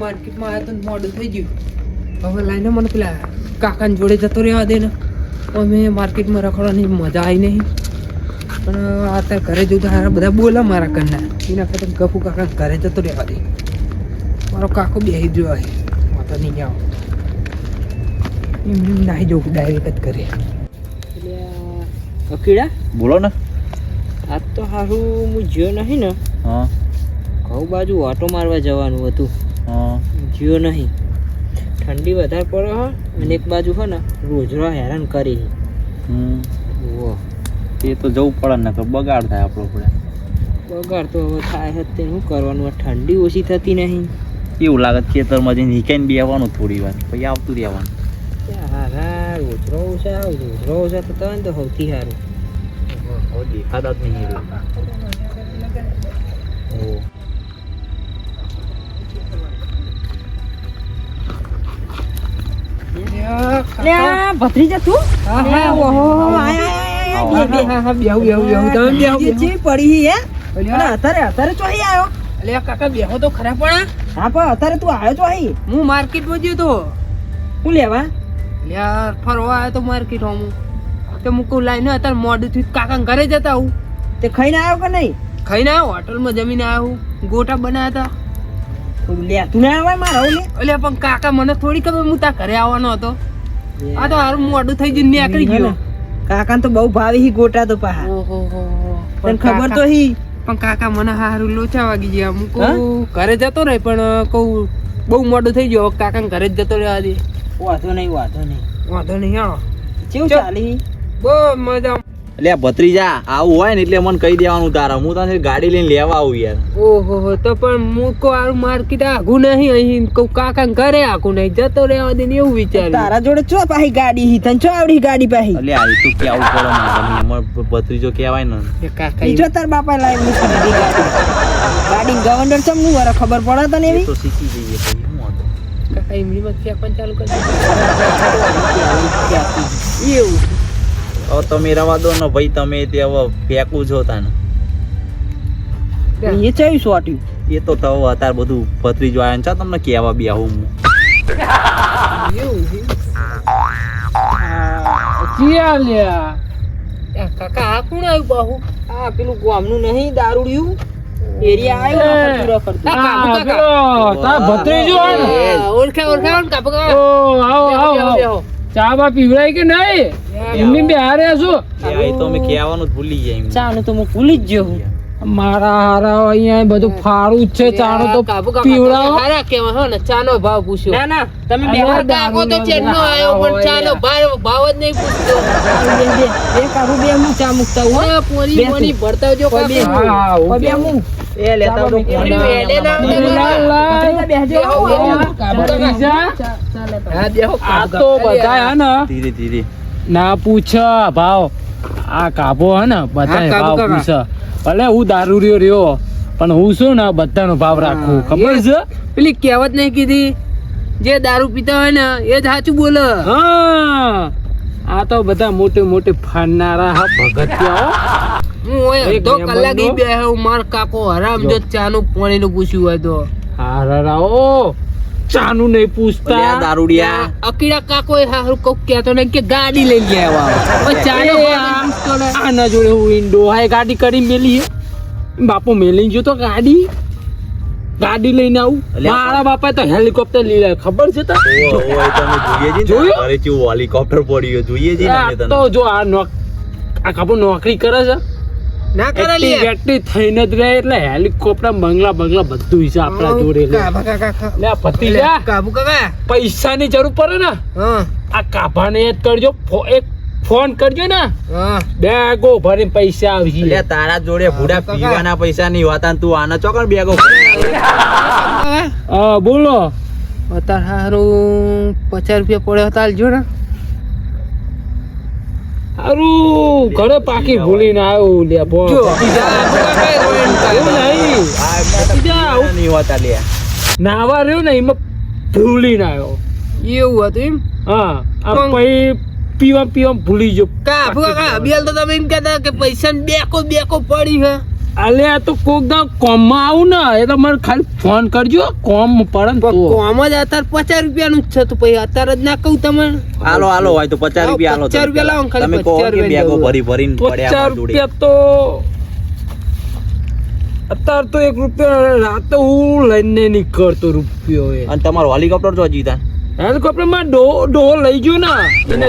માર્કેટમાં આવ્યો તો મોડું થઈ ગયું. હવે લાઈને મને પેલા કાકાની જોડે જતો રહેવા દે ને. અમે માર્કેટમાં રખડવાની મજા આવી નહીં. પણ આ અત્યારે ઘરે જવું તો હારા બધા બોલા મારા ઘરના. એના કરતા ગપુ કાકા ઘરે જતો રહેવા દે. મારો કાકો બેસી ગયો હોય વાંધો નહીં આવો. એમ નાહી જવું ડાયરેક્ટ જ કરે કકીડા બોલો ને. આજ તો સારું હું જ્યો નહીં ને. હા. ઘઉં બાજુ ઓટો મારવા જવાનું હતું. જ્યો નહીં. ઠંડી વધારે પડે હો અને એક બાજુ હો ને રોજરો હેરાન કરી હમ. ઓહો એ તો જવું પડે ને બગાડ થાય આપણો પડે બગાડ તો હવે થાય જ તે શું કરવાનું? ઠંડી ઓછી થતી નહીં. એવું લાગે છે ખેતરમાં જઈને હિકાઈને આવવાનું થોડી વાર પછી આવતું રહેવાનું. હારા રોજરો ઓછા રોજરો ઓછા થતા હોય ને તો સૌથી સારું. દેખાતા જ નહીં ભત્રીજા તું? પડી હે? અત્યારે અત્યારે ચોહી આવ્યો કાકા બેહો તો ખરા પણ હા. પણ અત્યારે તું આવ્યો ચોહી હું માર્કેટમાં ગયો તો. હું લેવા? યાર ફરવા આવ્યો તો માર્કેટ હું. તો મૂકું લાઈને અત્યારે મોડું થયું કાકા ઘરે જતા હું તે ખાઈને આવ્યો કે નહીં? ખાઈને આવ્યો હોટલમાં જમીને આવ્યો ગોટા બનાવ્યા હતા. લે તું ના આવે મારા લે એટલે પણ કાકા મને થોડી ખબર હું ઘરે આવવાનો હતો. આ તો હારું મોડું થઈ જઈને નીકળી ગયો. કાકા તો બહુ ભાવી હી ગોટા તો પાહા. ઓહો તને ખબર તો હી. પણ કાકા મને હારું લોચા વાગી ગયા. હું કહું ઘરે જતો રહે પણ કહું બહુ મોડું થઈ ગયો. કાકા ઘરે જ જતો રહેવા દે. વાંધો નહીં વાંધો નહીં. વાંધો નહીં કેવું ચાલી બહુ મજા એટલે ભત્રીજા આવું હોય ને એટલે મને કહી દેવાનું તારા. હું તને ગાડી લઈને લેવા આવું યાર. ઓહો તો પણ હું કો માર્કેટ આઘું નહીં અહીં કહું કાકા ઘરે આઘું નહીં જતો રહેવા દે એવું વિચાર તારા જોડે ચો પાહી ગાડી હી? તને ચો આવડી ગાડી પાહી? એટલે આ તું કેવું પડે મારે અમાર ભત્રીજો કહેવાય ને. કાકા જો તાર બાપા લાવી ગાડી. ગાડી ગવર્નર ચમનું વરે ખબર પડે તને એ એવી તો શીખી જઈએ કાકા એમની વાંધો ક્યાં પણ ચાલુ કરી એવું. હવે તમે રવા દો ને ભાઈ તમે તે હવે ફેંકું છો તાને. એ ચયું સોટ્યું એ તો તો અત્યારે બધું ભત્રીજો જો ને છે તમને કહેવા બી આવું હું કાકા આ કોણ આવ્યું બાહુ? આ પેલું ગામનું નહીં દારૂડિયું. આવ્યો. ચા બા પીવડાય કે નહીં? એમની બે હારે શું એ તો અમે કહેવાનું ભૂલી જાય એમ. ચાનું તો હું ભૂલી જ ગયો હું. મારા હારા અહીંયા બધું ફારું છે ચાનો તો પીવડાવો. હારા કહેવા હો ને ચાનો ભાવ પૂછ્યો. ના ના તમે બે અરે કાકો તો દારૂનો ચેનનો પણ ચાનો ભાવ ભાવ જ નહીં પૂછતો બે બે બે હું ચા મુકતા હું ઓય, પોણી ભરતા જો કાકો હા, બે હું. એ લેતા આવજો. એમની વેડે ના લા, કાકા. ભત્રીજા, હા, બેહો, આ તો બધા હે ને? ધીરે ધીરે. ના પૂછ ભાવ. આ કાપો હે ને બધા ભાવ પૂછ. ભલે હું દારૂ રહ્યો રહ્યો પણ હું શું ને બધાનો ભાવ રાખું ખબર છે? પેલી કહેવત નહીં કીધી? જે દારૂ પીતા હોય ને એ જ સાચું બોલે. હા. આ તો બધા મોટે મોટે ફાડનારા હા ભગતિયાઓ હું. અડધો કલાક બેહ્યો માર કાકો હરામ જો. ચાનું પાણીનું પૂછ્યું હોય તો. હારાઓ ચાનું નહીં પૂછતા. દારૂડિયા. અકીડા કાકો એ હારું કોક કહેતો ને કે ગાડી લઈને ગયા આવા ને. આના જોડે હું ઇન્ડો હાય ગાડી કરી મેલી બાપુ મેલી ગયો તો ગાડી. ગાડી લઈને આવું. મારા બાપા તો હેલિકોપ્ટર લઈ લાવ્યો ખબર છે તને? જોઈએ હેલિકોપ્ટર પડ્યું. જોઈએ તો જો આ નોક આ નોકરી કરે છે? ના કરે લે થઈને જ રહે એટલે હેલિકોપ્ટર બંગલા બંગલા બધું છે આપણા જોડે લે પતિ જા કાબુ કાકા. પૈસાની જરૂર પડે ને? હા. આ કાભાને યાદ કરજો. એક ફોન કરજો ને. બેગો ભરીને પૈસા આવશે એટલે તારા જોડે ભૂડા પીવાના પૈસા ની વાત તું આના ચોકડ બેગો બોલો. અત્યારે સારું પચાસ રૂપિયા પડ્યો હતા ને. હારું ઘરે પાકી ભૂલીને આવ્યો લે બો. જો નાવા રહ્યો ને એમાં ભૂલીને આવ્યો. એવું હતું એમ? હા પછી પીવા પીવા ભૂલી ગયો. કાબુ કાકા અભિયાલ તો તમે એમ કહેતા કે પૈસા બેકો બેકો પડી હે. અલે આ તો કોક દા કોમમાં આવું ને એ તો મને ખાલી ફોન કરજો કોમ પડે તો. કોમ જ અત્યારે પચાસ રૂપિયાનું જ છે તો પછી અત્યારે જ ના કહું તમે હાલો હાલો હોય તો પચાસ રૂપિયા હાલો પચાસ રૂપિયા લાવો ખાલી પચાસ કે રૂપિયા બેગો ભરી ભરીને પડ્યા પચાસ. રૂપિયા તો અત્યારે તો એક રૂપિયા રાતે હું લઈને નીકળતો રૂપિયો એ. અને તમારો હેલિકોપ્ટર જો જીતા હેલિકોપ્ટરમાં ડો ડો લઈ ગયો ને. એને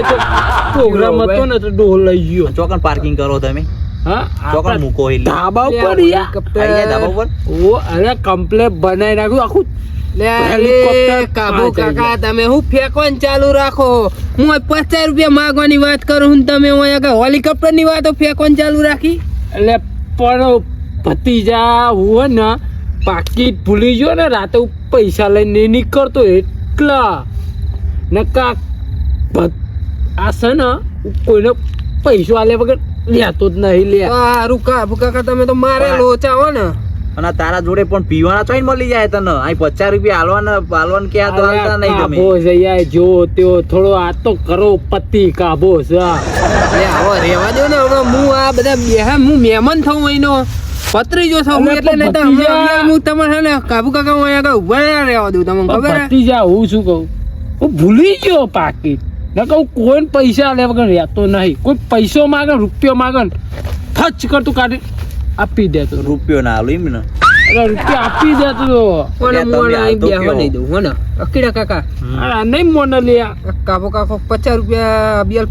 પ્રોગ્રામ હતો ને તો ડો લઈ ગયો. ચોકન પાર્કિંગ કરો તમે? આપણા મૂકો એટલે. ધાબા ઉપર યાર. હેલિકોપ્ટર. આઈ ગયા ધાબા ઉપર? ઓ અરે કમ્પ્લેટ બનાવી નાખ્યું આખું. લે હેલિકોપ્ટર એ કાબુ કાકા તમે હું ફેંકવાનું ચાલુ રાખો? હું પચાસ રૂપિયા માગવાની વાત કરું હું તમે હું હેલિકોપ્ટરની વાતો ફેંકવાનું ચાલુ રાખી? એટલે પણ ભતીજા હું ને પાકીટ ભૂલી ગયો ને રાતે પૈસા લઈને નીકળતો એટલા. નકા ભત- આ છે ને કોઈને પૈસો આલ્યા વગર લેતો જ નહીં લે. સારું કાબુ કાકા તમે તો મારે લોચા હો ને. અને તારા જોડે પણ પીવાના ચોઈન મળી જાય તને. અહીં પચાસ રૂપિયા હાલવાના હાલવાન કે આ તો હાલતા નહીં તમે કાબો છે જો તેઓ થોડો આ તો કરો પતિ કાબો છે. લે આવો રેવા દો ને હમણાં. હું આ બધા બેહા હું મહેમાન થઉં અહીંનો. પત્રી જો અલે એટલે નહીં તો. હું તમારે છે ને કાબુ કાકા હું અહીંયા ઊભા રહેવા દઉં તમને ખબર હે? ભતીજા હું શું કહું? હું ભૂલી ગયો પાકીટ ન કહું કોઈ પૈસા લેવા વગર રહેતો નહીં. કોઈ પૈસો માગે રૂપિયો માગે ફચ ખર્ચ કરતું કાઢી આપી દેતો રૂપિયો ના હાલો એમ ને? અરે રૂપિયા આપી દેતો તો. કોને લે, આઈ બેહવા નહીં દઉં હોને અકીડા કાકા. આ નહીં મોને લ્યા કાકો કાકો પચાસ રૂપિયા બિયલ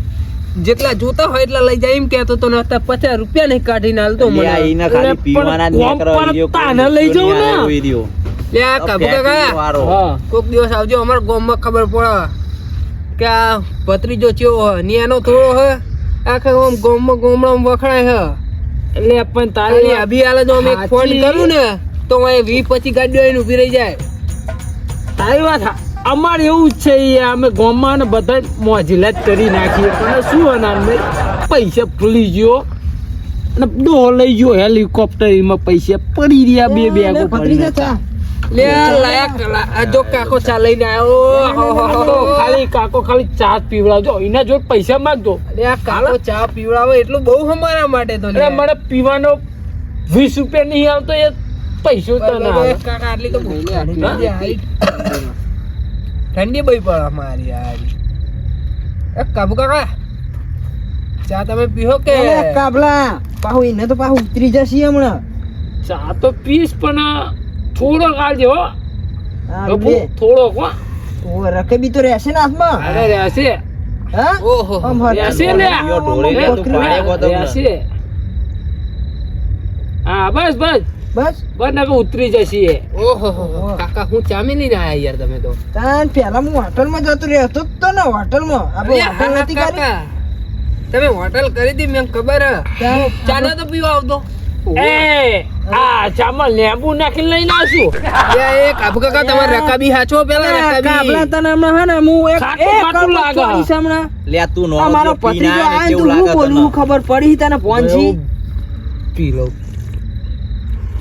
જેટલા જોતા હોય એટલા લઈ જાય એમ કહેતો તો ને અત્યારે પચાસ રૂપિયા નહીં કાઢીને હાલતો લે, મને. એના ખાલી પીવાના પર ઈ તાને લઈ જાઉં ને. લે આ કાકા કોક દિવસ આવજો અમારા ગામમાં ખબર પડે. કે આ ભત્રીજો ચેવો હ? ને એનો થોડો હ? આખે ગામ ગામમાં ગામડામાં વખણાય હ. એટલે પણ તારી અભી હાલે જો અમે ફોન કરું ને તો એ વી પછી ગાડીઓ આવીને ઊભી રહી જાય. તારી વાત. અમારે એવું જ છે અમે ગામમાં ને બધા મોજીલા જ કરી નાખીએ. પણ શું અનાર પૈસા ભૂલી ગયો. અને ડોહો લઈ ગયો હેલિકોપ્ટર એમાં પૈસા. પડી રહ્યા બે બેગો પડી લે લાયક જો કાકો ચા લઈને આવ્યો હો, હો, હો, હો. ખાલી કાકો ખાલી ચા પીવડાવજો એના જોડે પૈસા માંગજો લે કાકો ચા પીવડાવે એટલું બહુ અમારા માટે તો. મને પીવાનો વીસ રૂપિયા નહીં આવતો એ પૈસો તો ના આટલી તો ભૂખ લાગી. હા? ઠંડી બઈ પડે અમારી યાર એ કાબુ કાકા ચા તમે પીહો કે કાબલા પાહુ એને તો પાહુ ઉતરી જશે હમણાં ચા તો પીસ પણ થોડો કાઢજો થોડો કો ગપુ, બે. તો રહેશે ને હાથમાં? અરે રહેશે. હા? ઓહો. આમ હર- રહેશે લે. યો ઢોળી લે, તું પાડે કો તમને. રહેશે. હા બસ બસ. બસ? બસ નકર ઉતરી જશે ઓહો હો, હો. કાકા હું ચામી લઈને આયા યાર તમે તો? તાન પેલા હું હોટલમાં જતો રહેતો તો ને હોટલમાં. આપણે હોટલ નથી કરી કાકા. તમે હોટલ કરી દી મેં ખબર ચા તો પીવા આવતો. એ આ ચામાં લેંબુ નાખીને લઈને આવશું એ કાબુ કાકા તમારે રકાબી હાચો પેલા કાબલા તને હમણાં હે ને હું એક એક લાગે. હમણાં. લે તું નો મારો જો પીને પત્રીજો આયા ને આયો કેવું ને લાગે તું બોલવું તને? ખબર પડી તને પહોંચી પી લઉં.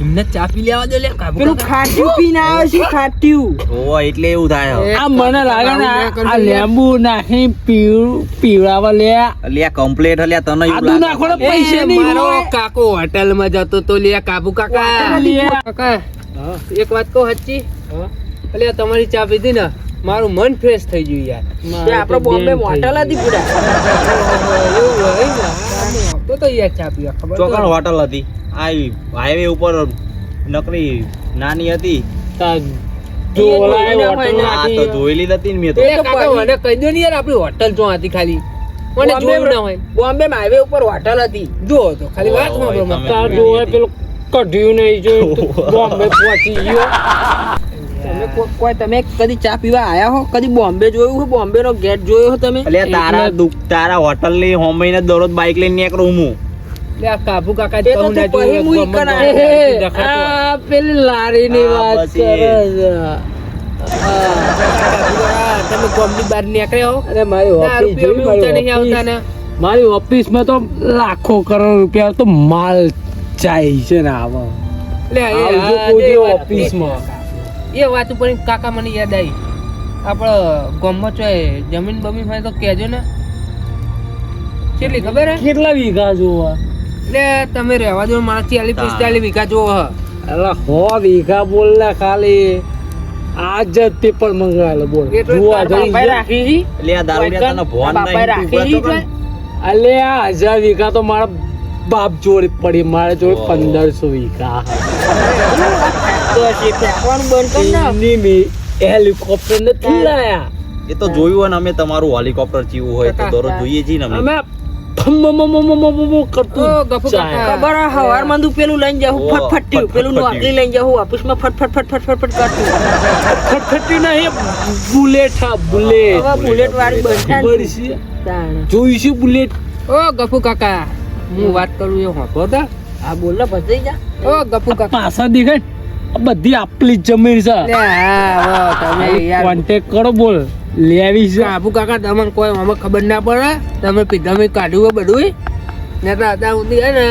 એમને ચા પી લેવા દો લે. પેલું ખાટ્યું પીને આવે છે ખાટ્યું. ઓ એટલે એવું થાય આ મને લાગે ને આ. લેબુ નાખી પીવું પીવડાવા લે. લે કમ્પ્લેટ લે તને એવું લાગે. નાખો ને પૈસા નહીં મારો કાકો હોટેલમાં જતો તો લે કાબુ કાકા. લે. કાકા એક વાત કહું હચ્ચી એટલે તમારી ચા પીધી ને મારું મન ફ્રેશ થઈ ગયું યાર. આપણે બોમ્બે હોટલ હતી પૂરા. એવું હોય ને. તો તો યાર ચા પીવા ખબર તો ચોકણ હોટલ હતી. આ હાઈવે ઉપર નકરી નાની હતી. જ મેં જો બોમ્બે હાઈવે ઉપર હોટલ હતી. જો તો ખાલી વાત કઢ્યું નહીં જોયું બોમ્બે પહોંચી ગયો. તમે કો- કોઈ તમે કદી ચા પીવા આયા હો? કદી બોમ્બે જોયું હો? બોમ્બે નો ગેટ જોયો હો તમે? એટલે તારા દુખ તારા હોટલની હોમઈને દરરોજ બાઇક લઈને નીકળું હું. કાબુ કાકા ના. ના પેલી લારી ની વાત કરે છે. તમે ગામની બહાર નીકળ્યો અરે મારી ઓફિસ જોઈ નહીં આવતા ને ઓફિસ મારી ઓફિસમાં તો લાખો કરોડ રૂપિયા તો માલ જાય છે ને આવા. લે, એ આવજો હા, કોઈ એ દી વાત- ઓફિસમાં. એ વાત ઉપર કાકા મને યાદ આવી. આપણે ગામમાં ચોય જમીન બમીન હોય તો કહેજો ને. કેટલી ખબર હે? કેટલા વીઘા જોવા? એટલે તમે રહેવા દો મારા ચાલીસ. પિસ્તાલીસ વીઘા જોવો એટલે હો વીઘા બોલ ને ખાલી. આજ જ પેપર મંગાવેલો બોલ. જોવા જઈ રાખી છી? એટલે દારૂડિયા તને ભોન નહીં રાખી છી છો અલે આ હજાર વીઘા તો મારા બાપ જોડે પડી. મારા જોડે પંદરસો વીઘા. એ તો જોયું ને અમે તમારું હેલિકોપ્ટર હોય તો જોઈએ છીએ ને અમે. ખબર હવાર ફટફટ્યું પેલું નોકરી લઈને જાઉં ઓફિસમાં ફટફટ ફટફટ ફટફટ કરતું ફટફટ્યું ના બુલેટ હા બુલેટ બુલેટ વાળી બંધ જોયું છે બુલેટ ઓ ગફુ કાકા હું વાત કરું એ હોંભો તા આ બોલ ને જા ઓ ગફુ કાકા પાછા દેખાય બધી આપલી જમીન છે. લે હા વો તમે યાર. કોન્ટેક્ટ કરો બોલ લેવી છે. આબુ કાકા તમને કોઈ અમે ખબર ના પડે? તમે પીધા મેં કાઢ્યું હોય બધું ને તો હતા સુધી હે ને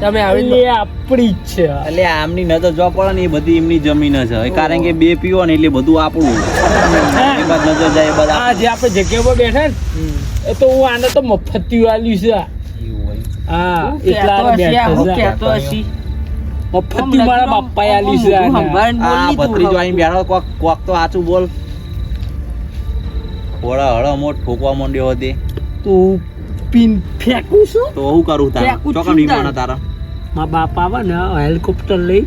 તમે આવી આપણી જ છે. એટલે આમની નજર જો પડે ને એ બધી એમની જમીન છે. કારણ કે બે પીઓ ને એટલે બધું આપણું. નજર જાય બધા આ જે આપણે જગ્યા પર બેઠા ને એ તો હું આને તો મફતી વાલી છે હા એટલા બેઠા હશે. મફતી મારા બાપાએ આલી છે આ. ભત્રીજો આઈને બેઠો કોક કોક તો સાચું બોલ થોડા હળ મોટ ઠોકવા માંડ્યો હતી તો પીન ફેંકું છું તો હું કરું તારે છું વિમાન તારે. મારા બાપ આવે ને હેલિકોપ્ટર લઈ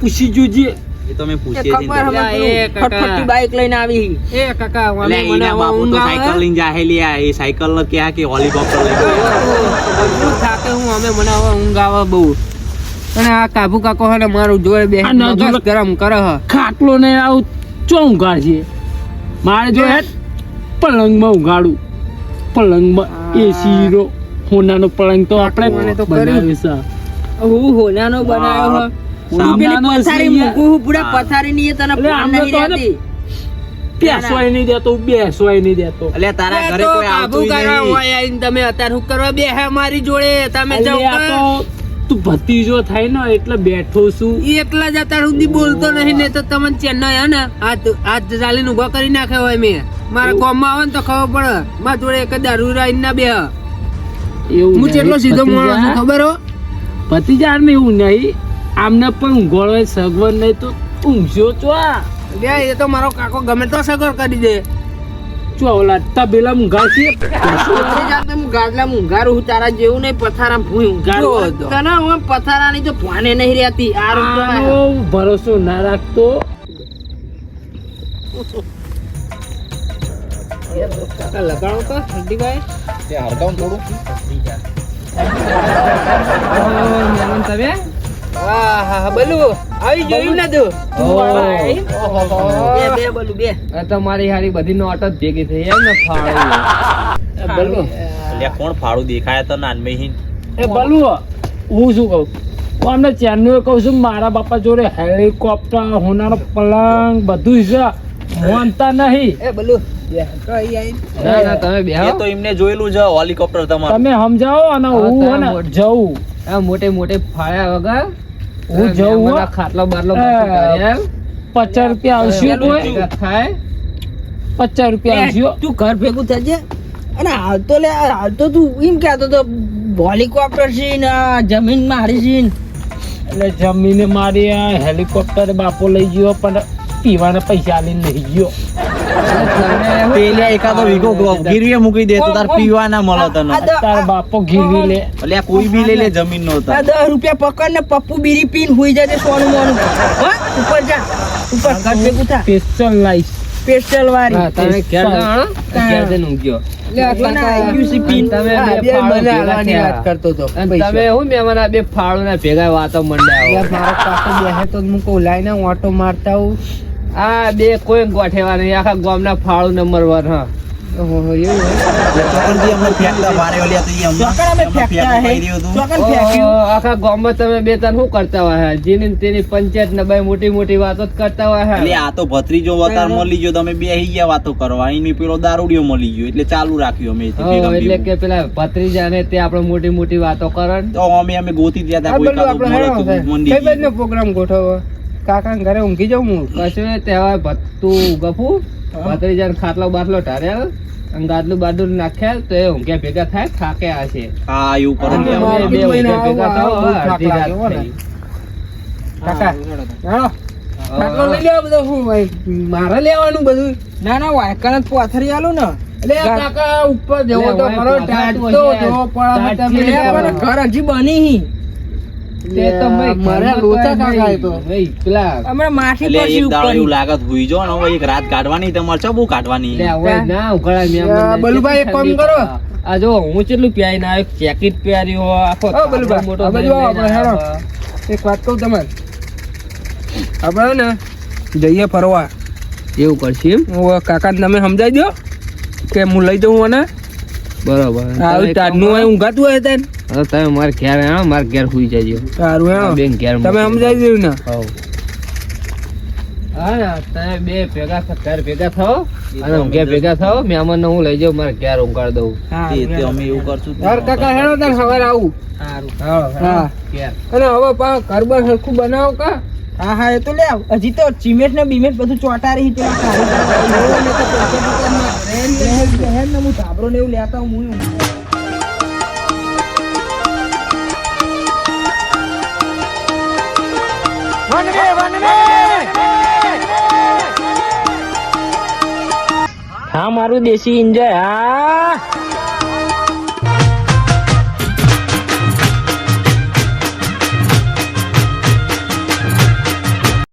પૂછી જોજે એ તો મેં પૂછીએ છીએ. ફટફટી બાઈક લઈને આવી એ કાકા મને મને બાપુ તો સાયકલ લઈને જાય આ એ સાયકલ ને ક્યાં કે હેલિકોપ્ટર લઈને બધું થાકે હું અમે મને હવે ઊંઘ આવે બહુ અને આ કાબુ કાકો હે મારું જોડે બે ગરમ કરે હ ખાટલો ને આવું ચો ઊંઘાડશે મારે જો હે પલંગમાં ઊંઘાડું પલંગમાં એસી રો હોનાનો પલંગ તો આપણે મને તો કર્યું. બનાવ્યું છે હું હોનાનો બનાવ્યો હે. હું પેલી પથારી. મૂકું હું પૂરા પથારી ની તને ફોન નહીં હે રહેતી. બેસવાય નહીં દેતો બેસવાય નહીં દેતો એટલે તારા ઘરે કોઈ આવતું નહીં તમે અત્યારે શું કરવા બે હે મારી જોડે તમે કે? તો ભતીજો થાય ને એટલે બેઠો છું. ઈ એકલા જ અત્યાર સુધી બોલતો નહીં ને તો તમને ચેન્નઈ હે ને? હાથ હાથ ચાલીને ઊભો કરી નાખ્યો હોય મેં. મારા ગામમાં આવે ને તો ખબર પડે. મારા જોડે એક દારૂ રાઈ ના બે એવું હું કેટલો. સીધો માણસ છું ખબર હો? ભતીજા ને એવું નહીં. આમને પણ ઊંઘોળવાય સગવડ નહીં તો ઊંઘ્યો. બે એ તો મારો કાકો ગમે તો સગવડ કરી દે. ચો તબેલા મુંગા છે. જાતે મુંગાડલા મુંગાર હું જેવું નહીં પથારા ભૂઈ ઉંગાડો હતો તને હવે પથારાની તો ભાને નહીં રહેતી. આ રૂપિયા ભરોસો ના રાખતો. લગાડો તો હરદીભાઈ હરદાઉન થોડું. તમે? વાહ બલુ આવી જોયું ને તું? બે બે બલુ બે. આ તો મારી હારી બધી નોટ જ ભેગી થઈ એમ ને ફાળો. બલુ. એટલે કોણ ફાળું દેખાય તો નાનમહીન એ બલુ હું શું કહું? હું અમને ચેનનું કહું છું મારા બાપા જોડે હેલિકોપ્ટર હોનારો પલંગ બધું છે. માનતા નહીં. એ બલુ ના ના તમે એ તો એમને જોયેલું છે હેલિકોપ્ટર તમારું. તમે સમજાવો અને હા, આ મોટે મોટે ફાળ્યા વગર હું જઉં હો. ખાટલો બાટલો. પચાસ રૂપિયા આવશે કોઈ? થાય પચાસ રૂપિયા આવશે તું ઘર ભેગું થજે. અને હાલ તો લે હાલ તો તું એમ કહેતો તો હેલિકોપ્ટર છે ને આ જમીન મારી છે એટલે જમીન મારી આ હેલિકોપ્ટર બાપો લઈ ગયો પણ પીવાના પૈસા લઈને લઈ ગયો. પેલે એકાદો વીઘો ગીરીએ મૂકી દે તો તાર પીવા ના તને. તાર બાપો ગીરવી લે. એટલે કોઈ બી લે લે જમીન નો તાર. 10 રૂપિયા પકડ ને પપ્પુ બીરી પીન હોઈ જાય સોનું મોનું. હા ઉપર જા. ઉપર. કટ ભેગું થા પેસ્ટલ લાઈસ પેસ્ટલ વાળી. તમે ઘેર ગયો ઘેર જઈને ઊંઘ્યો ભેગા વાતો મંડાયો ઓટો મારતા હું આ બે કોઈ ગોઠેવા નહીં આખા ગામના ફાળો નંબર વન હા. હે. આખા ગામમાં તમે બે ત્રણ શું કરતા હોય? જેની તેની પંચાયત ને ભાઈ મોટી મોટી વાતો જ કરતા હોય એટલે આ તો ભત્રીજો વતાર મળી ગયો તમે બે ગયા વાતો કરવા એની પેલો દારૂડિયો મળી ગયો એટલે ચાલુ રાખ્યો અમે એટલે કે પેલા ભત્રીજા ને તે આપણે મોટી મોટી વાતો કરે તો અમે અમે ગોતી ગયા હતા કોઈ બધું મળે તો મંડી કઈ પ્રોગ્રામ ગોઠવો? કાકા ઘરે ઊંઘી જાઉં હું. કશું તહેવાર ભત્તું ગફુ ભત્રીજા જાય ખાટલો બાટલો અને ગાદલું બાદલું નાખ્યા તો એ ઊંઘ્યા ભેગા થાય થાકે હશે હા એવું બે ઊંઘ્યા ભેગા આવો, અડધી રાત થઈ. કાકા હાલો ખાટલો લઈ લેવા બધો શું ભાઈ મારે લેવાનું બધું. ના ના વાયકણ જ પોથરી આલું ને. એટલે કાકા ઉપર જવો તો ખરો પણ ઘર હજી બની હી કેટલું ના આખો મોટો આપણે એક વાત કહું તમારે? આપણે ને જઈએ ફરવા. એવું કરશે એમ? કાકા તમે સમજાઈ દો કે હું લઈ જઉં અને બરોબર. આવી? ટાઢનું હોય ઊંઘાતું હોય તાન હવે તમે મારે ઘેર આવો મારે ઘેર સુઈ જજો. સારું આ બેન ઘેર તમે મૂકી સમજાઈ ને? હવ. હા તમે બે ભેગા થ- ઘર ભેગા થાઓ અને ઊંઘે ભેગા થાઓ મહેમાનને હું લઈ જાઉં મારે ઘેર ઊંઘાડ દઉં. તે તે અમે એવું કરશું. યાર કાકા હેડો તાર સવારે આવું. હા અને હવે પા ઘર સરખું બનાવો કા? હા હા એ તો લે હજી તો ચીમેટ ને બીમેટ બધું ચોંટા રહી પેલા હું ધાબળો ને એવું લેતા હું હા મારું દેશી એન્જોય હા.